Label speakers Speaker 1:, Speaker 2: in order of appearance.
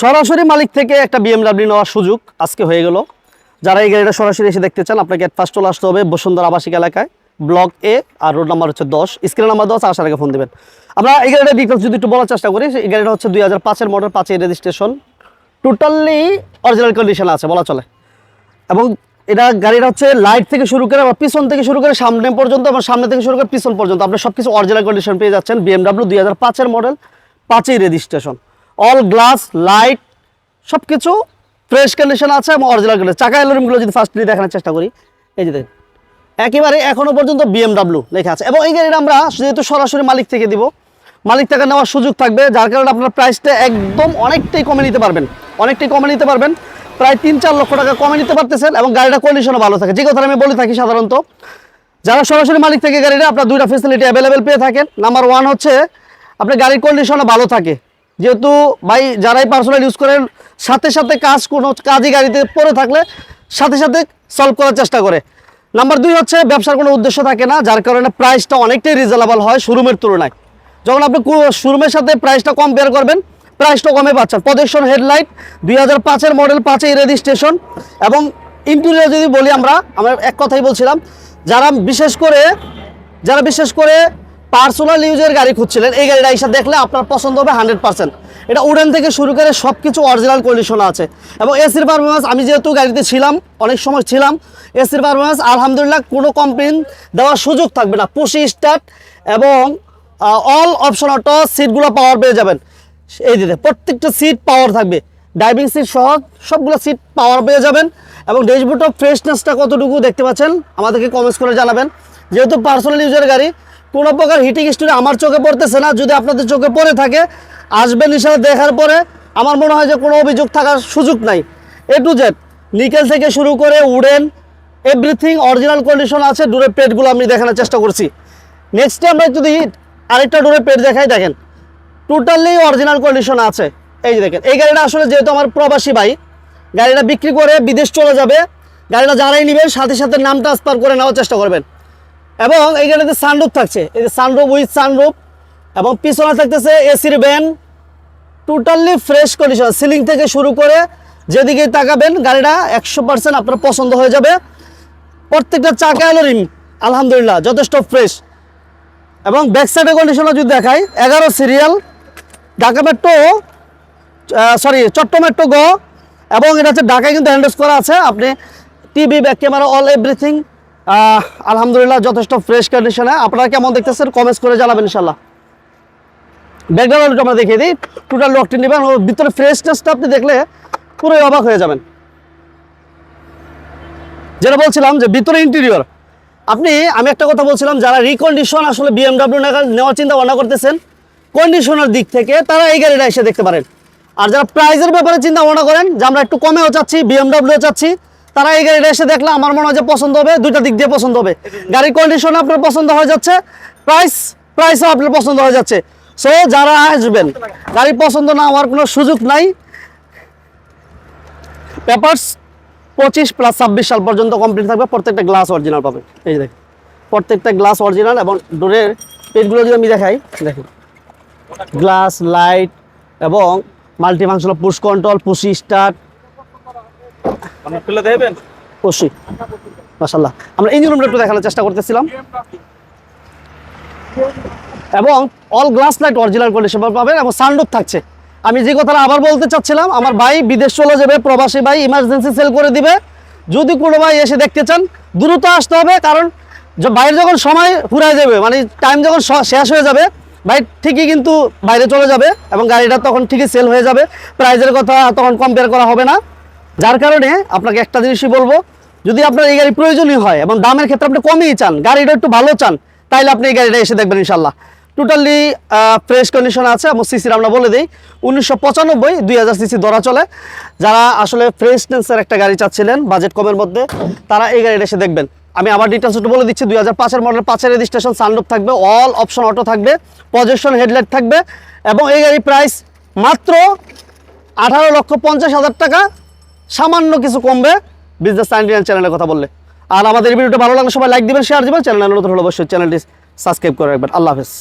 Speaker 1: সরাসরি মালিক থেকে একটা বিএমডাব্লিউ নেওয়ার সুযোগ আজকে হয়ে গেল। যারা এই গাড়িটা সরাসরি এসে দেখতে চান, আপনাকে ফার্স্ট চলে আসতে হবে বসুন্ধরা আবাসিক এলাকায় block A R road number হচ্ছে দশ। স্ক্রিন নাম্বার দশ, আসার আগে ফোন দেবেন। আমরা এই গাড়িটা ডিটেলস যদি একটু বলার চেষ্টা করি এই গাড়িটা হচ্ছে দুই হাজার পাঁচের মডেল পাঁচের রেজিস্ট্রেশন টোটালি অরিজিনাল কন্ডিশন আছে, বলা চলে। এবং এটা গাড়িটা হচ্ছে লাইট থেকে শুরু করে বা পিছন থেকে শুরু করে সামনে পর্যন্ত এবং সামনে থেকে শুরু করে পিছন পর্যন্ত। আপনি সব কিছু অরিজিনাল কন্ডিশন পেয়ে যাচ্ছেন বিএমডাব্লিউ দুই হাজার পাঁচের মডেল পাঁচই রেজিস্ট্রেশন অল গ্লাস লাইট সব কিছু ফ্রেশ কন্ডিশন আছে এবং অরিজিনাল কন্ডিশন চাকা অ্যালোরিমগুলো যদি ফার্স্টলি দেখানোর চেষ্টা করি, এই যে দেখুন, একেবারে এখনও পর্যন্ত বিএমডাব্লিউ লেখা আছে। এবং এই গাড়িটা আমরা যেহেতু সরাসরি মালিক থেকে দিব, মালিক থেকে নেওয়ার সুযোগ থাকবে, যার কারণে আপনার প্রাইসটা একদম অনেকটাই কমে নিতে পারবেন। অনেকটাই কমে নিতে পারবেন। প্রায় তিন চার লক্ষ টাকা কমে নিতে পারতেছেন এবং গাড়িটা কন্ডিশনও ভালো থাকে। যে কথা আমি বলে থাকি সাধারণত, যারা সরাসরি মালিক থেকে গাড়িটা, আপনার দুইটা ফেসিলিটি অ্যাভেলেবেল পেয়ে থাকেন। নাম্বার ওয়ান হচ্ছে, আপনার গাড়ির কন্ডিশনও ভালো থাকে। যেহেতু ভাই যারাই পার্সোনাল ইউজ করেন, সাথে সাথে কাজ কোনো কাজই গাড়িতে পড়ে থাকলে সাথে সাথে সলভ করার চেষ্টা করে। নাম্বার দুই হচ্ছে, ব্যবসার কোনো উদ্দেশ্য থাকে না, যার কারণে প্রাইসটা অনেকটাই রিজনেবল হয় শোরুমের তুলনায়। যখন আপনি শোরুমের সাথে প্রাইসটা কম্পেয়ার করবেন প্রাইসটা কমে পাচ্ছেন। প্রদর্শন হেডলাইট দুই হাজার পাঁচের মডেল পাঁচের রেজিস্ট্রেশন এবং ইন্টেরিয়র যদি বলি আমরা আমরা এক কথাই বলছিলাম, যারা বিশেষ করে, যারা বিশেষ করে পার্সোনাল ইউজের গাড়ি খুঁজছিলেন, এই গাড়িটা এসে দেখলে আপনার পছন্দ হবে হান্ড্রেড পার্সেন্ট। এটা উডেন থেকে শুরু করে সব কিছু অরিজিনাল কন্ডিশন আছে। এবং এসির পারফরমেন্স আমি যেহেতু গাড়িতে ছিলাম, অনেক সময় ছিলাম এসির পারফরমেন্স আলহামদুলিল্লাহ কোনো কমপ্লেন দেওয়ার সুযোগ থাকবে না। পুশি স্টার্ট এবং অল অপশন অটো সিটগুলো পাওয়ার পেয়ে যাবেন। এই দিতে প্রত্যেকটা সিট পাওয়ার থাকবে। ড্রাইভিং সিট সহ সবগুলো সিট পাওয়ার পেয়ে যাবেন। এবং ড্যাশবোর্ড অফ ফ্রেশনেসটা কতটুকু দেখতে পাচ্ছেন, আমাদেরকে কমেন্টস করে জানাবেন। যেহেতু পার্সোনাল ইউজের গাড়ি কোনো প্রকার হিটিং স্টোরি আমার চোখে পড়তেছে না, যদি আপনাদের চোখে পড়ে থাকে, আসবেন হিসাবে দেখার পরে, আমার মনে হয় যে কোনো অভিযোগ থাকার সুযোগ নাই। এ টু জেড নিকেল থেকে শুরু করে উডেন এভরিথিং অরিজিনাল কন্ডিশন আছে দূরের পেটগুলো আমি দেখানোর চেষ্টা করছি। নেক্সটে আমরা যদি আরেকটা ডোরের পেট দেখাই, দেখেন টোটালি অরিজিনাল কন্ডিশন আছে। এই যে দেখেন, এই গাড়িটা আসলে যেহেতু আমার প্রবাসী ভাই, গাড়িটা বিক্রি করে বিদেশ চলে যাবে, গাড়িটা যারাই নেবেন, সাথে সাথে নাম ট্রান্সফার করে নেওয়ার চেষ্টা করবেন। এবং এই গাড়িতে সানরুফ থাকছে, এই যে সানরুফ উইথ সানরুফ এবং পিছনে থাকতেছে এসির ব্যান টোটালি ফ্রেশ কন্ডিশন সিলিং থেকে শুরু করে যেদিকে তাকাবেন, গাড়িটা একশো পার্সেন্ট আপনার পছন্দ হয়ে যাবে। প্রত্যেকটা চাকা অ্যালোরিম আলহামদুলিল্লাহ, যথেষ্ট ফ্রেশ এবং ব্যাক সাইডের কন্ডিশনও যদি দেখাই, এগারো সিরিয়াল ঢাকা মেট্রো সরি চট্ট মেট্রো গ এবং এটা হচ্ছে ঢাকায় কিন্তু হ্যান্ডেস করা আছে। আপনি TV back camera all everything আলহামদুলিল্লাহ, যথেষ্ট ফ্রেশ কন্ডিশনে আপনারা কেমন দেখতেছেন? কমেন্টস করে জানাবেন ইনশাল্লাহ ব্যাকগ্রাউন্ড আমরা দেখিয়ে দিই। টোটাল লকটি নেবেন। ভিতরে ফ্রেশনেসটা আপনি দেখলে পুরোই অবাক হয়ে যাবেন। যেটা বলছিলাম যে, ভিতরে ইন্টেরিয়র আপনি, আমি একটা কথা বলছিলাম, যারা রিকন্ডিশন আসলে বিএমডাব্লিউ নেওয়ার চিন্তা ভাবনা করতেছেন কন্ডিশনের দিক থেকে তারা এই গাড়িটা এসে দেখতে পারেন। আর যারা প্রাইজের ব্যাপারে চিন্তা ভাবনা করেন, যে আমরা একটু কমেও চাচ্ছি বিএমডাব্লিউ চাচ্ছি তারা এই গাড়িটা এসে দেখলে আমার মনে হয় যে পছন্দ হবে, দুইটা দিক দিয়ে পছন্দ হবে। গাড়ির কন্ডিশন আপনার পছন্দ হয়ে যাচ্ছে প্রাইস প্রাইসও আপনার পছন্দ হয়ে যাচ্ছে। সো যারা আসবেন, গাড়ি পছন্দ না হওয়ার কোনো সুযোগ নাই। পেপার্স পঁচিশ প্লাস ছাব্বিশ সাল পর্যন্ত কমপ্লিট থাকবে, প্রত্যেকটা গ্লাস অরিজিনাল পাবে এই যে দেখেন, প্রত্যেকটা গ্লাস অরিজিনাল এবং ডোরের পেটগুলো যদি আমি দেখাই, দেখেন। গ্লাস লাইট এবং multi functional push control push start আমরা ইঞ্জিন রুমটা একটু দেখানোর চেষ্টা করতেছিলাম। এবং all glass light original condition পাবেন এবং সানরুফ থাকছে। আমি যে কথাটা আবার বলতে চাচ্ছিলাম, আমার ভাই বিদেশ চলে যাবে, প্রবাসী ভাই ইমার্জেন্সি সেল করে দিবে। যদি কোনো ভাই এসে দেখতে চান, দ্রুত আসতে হবে, কারণ বাইরে যখন সময় ফুরায় যাবে মানে টাইম যখন শেষ হয়ে যাবে, ভাই ঠিকই কিন্তু বাইরে চলে যাবে এবং গাড়িটা তখন ঠিকই সেল হয়ে যাবে। প্রাইজের কথা তখন কম্পেয়ার করা হবে না। যার কারণে আপনাকে একটা জিনিসই বলব, যদি আপনার এই গাড়ি প্রয়োজনীয় হয় এবং দামের ক্ষেত্রে আপনি কমই চান, গাড়িটা একটু ভালো চান, তাইলে আপনি এই গাড়িটা এসে দেখবেন ইনশাল্লাহ টোটালি ফ্রেশ কন্ডিশন আছে এবং সিসির আমরা বলে দিই, উনিশশো পঁচানব্বই, দুই হাজার সিসি ধরা চলে। যারা আসলে ফ্রেশনেসের একটা গাড়ি চাচ্ছিলেন বাজেট কমের মধ্যে, তারা এই গাড়িটা এসে দেখবেন। আমি আবার ডিটেলস একটু বলে দিচ্ছি, দুই হাজার পাঁচের মডেল পাঁচের রেজিস্ট্রেশন সানরুফ থাকবে অল অপশন অটো থাকবে পজেশন হেডলাইট থাকবে, এবং এই গাড়ির প্রাইস মাত্র আঠারো লক্ষ পঞ্চাশ হাজার টাকা। সামান্য কিছু কমবে বিজনেস সাইন্টিফিক চ্যানেলের কথা বললে। আর আমাদের ভিডিওটা ভালো লাগলে সবাই লাইক দিবেন শেয়ার দিবেন চ্যানেল নতুন হলে অবশ্যই চ্যানেলটি সাবস্ক্রাইব করে রাখবেন। আল্লাহ হাফেজ।